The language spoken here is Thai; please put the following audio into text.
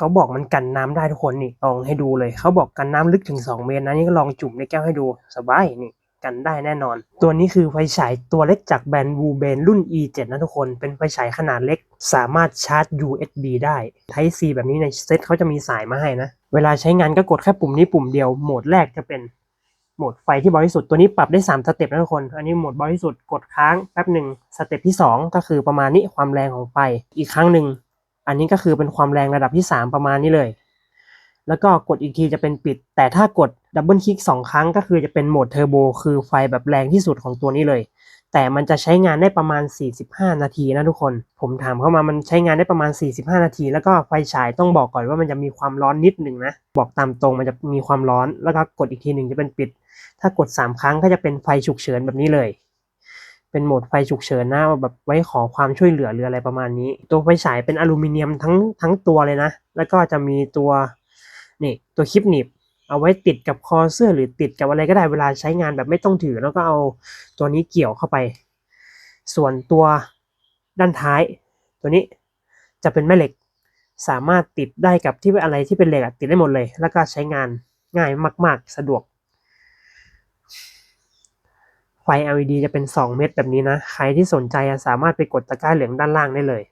เขาบอกมันกันน้ำได้ทุกคนนี่ลองให้ดูเลยเขาบอกกันน้ำลึกถึง 2 เมตรนะนี่ก็ลองจุ่มในแก้วให้ดูสบายนี่กันได้แน่นอน ตัวนี้คือไฟฉายตัวเล็กจากแบรนด์วูเบนรุ่น E7 นะทุกคน เป็นไฟฉายขนาดเล็ก สามารถชาร์จ USB ได้ Type C แบบนี้ในเซ็ตเขาจะมีสายมาให้นะ เวลาใช้งานก็กดแค่ปุ่มนี้ปุ่มเดียว โหมดแรกจะเป็นโหมดไฟที่บริสุทธิ์ตัวนี้ปรับได้ 3 สเต็ปนะทุกคน อันนี้โหมดบริสุทธิ์กดค้างแป๊บหนึ่ง สเต็ปที่ 2 ก็คือประมาณนี้ความแรงของไฟ อีกครั้งหนึ่ง อันนี้ก็คือเป็นความแรงระดับที่ 3 ประมาณนี้เลย แล้วก็กดอีกทีจะเป็นปิด แต่ถ้ากดดับเบิลคลิก2ครั้งก็คือจะเป็นโหมดเทอร์โบคือไฟแบบแรงที่สุดของตัวนี้เลย แต่มันจะใช้งานได้ประมาณ 45 นาทีนะทุกคน ผมถามเข้ามามันใช้งานได้ประมาณ 45 นาที แล้วก็ไฟฉายต้องบอกก่อนว่ามันจะมีความร้อนนิดหนึ่งนะ บอกตามตรงมันจะมีความร้อน แล้วก็กดอีกทีหนึ่งจะเป็นปิด ถ้ากด 3 ครั้งก็จะเป็นไฟฉุกเฉินแบบนี้เลย เป็นโหมดไฟฉุกเฉินนะแบบไว้ขอความช่วยเหลือหรืออะไรประมาณนี้ ตัวไฟฉายเป็นอลูมิเนียมทั้งทั้งตัวเลยนะ แล้วก็จะมีตัวนี่ตัวคลิปหนีบเอาไว้ติดกับคอเสื้อหรือติดกับอะไรก็ได้เวลาใช้งานแบบไม่ต้องถือ แล้วก็เอาตัวนี้เกี่ยวเข้าไป ส่วนตัวด้านท้าย ตัวนี้จะเป็นแม่เหล็กสามารถติดได้กับที่อะไรที่เป็นเหล็กติดได้หมดเลย แล้วก็ใช้งานง่ายมาก ๆ สะดวก ฟ LED จะเป็น 2 เม็ดแบบนี้นะ ใครที่สนใจสามารถไปกดตะกร้าเหลืองด้านล่างได้เลย